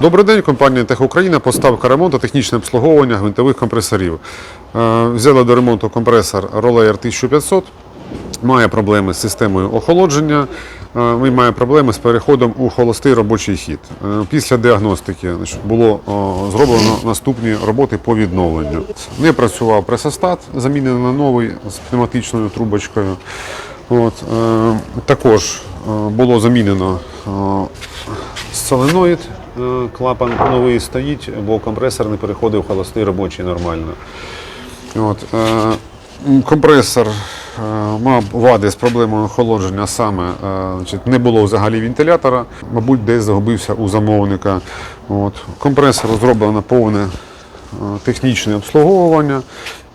Добрий день, компанія Тех Україна, поставка ремонту, технічне обслуговування гвинтових компресорів. Е, Взяли до ремонту компресор Rollair 1500. Має проблеми з системою охолодження, е, і має проблеми з переходом у холостий робочий хід. Е, Після діагностики було зроблено наступні роботи по відновленню. Не працював пресостат, замінений на новий з пневматичною трубочкою. От, е, також е, було замінено е, соленоїд, е, клапан новий стоїть, бо компресор не переходив холостий робочий нормально. От, е, компресор мав вади з проблемою охолодження, саме значить, не було взагалі вентилятора, мабуть, десь загубився у замовника. От. Компресору зроблено повне технічне обслуговування.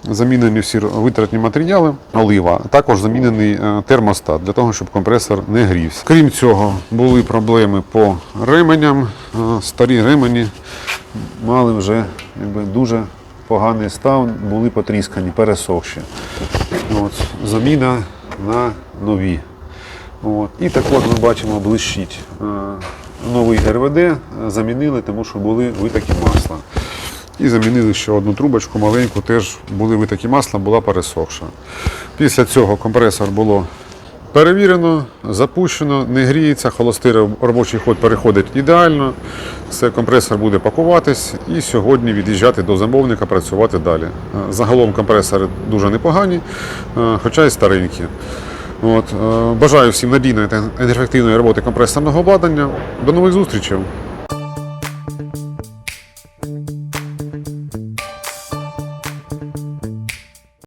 Замінені всі витратні матеріали, олива, також замінений е, термостат для того, щоб компресор не грівся. Крім цього, були проблеми по ременям. Е, Старі ремені мали вже якби, дуже поганий стан, були потріскані, пересохші. От, заміна на нові. От. І також ми бачимо блищить. Е, Новий РВД замінили, тому що були витоки масла. І замінили ще одну трубочку маленьку, теж були витоки масла, була пересохша. Після цього компресор було перевірено, запущено, не гріється, холостий робочий ход переходить ідеально. Все, компресор буде пакуватись і сьогодні від'їжджати до замовника, працювати далі. Е, Загалом компресори дуже непогані, е, хоча й старенькі. От, е, бажаю всім надійної та ефективної роботи компресорного обладнання. До нових зустрічей!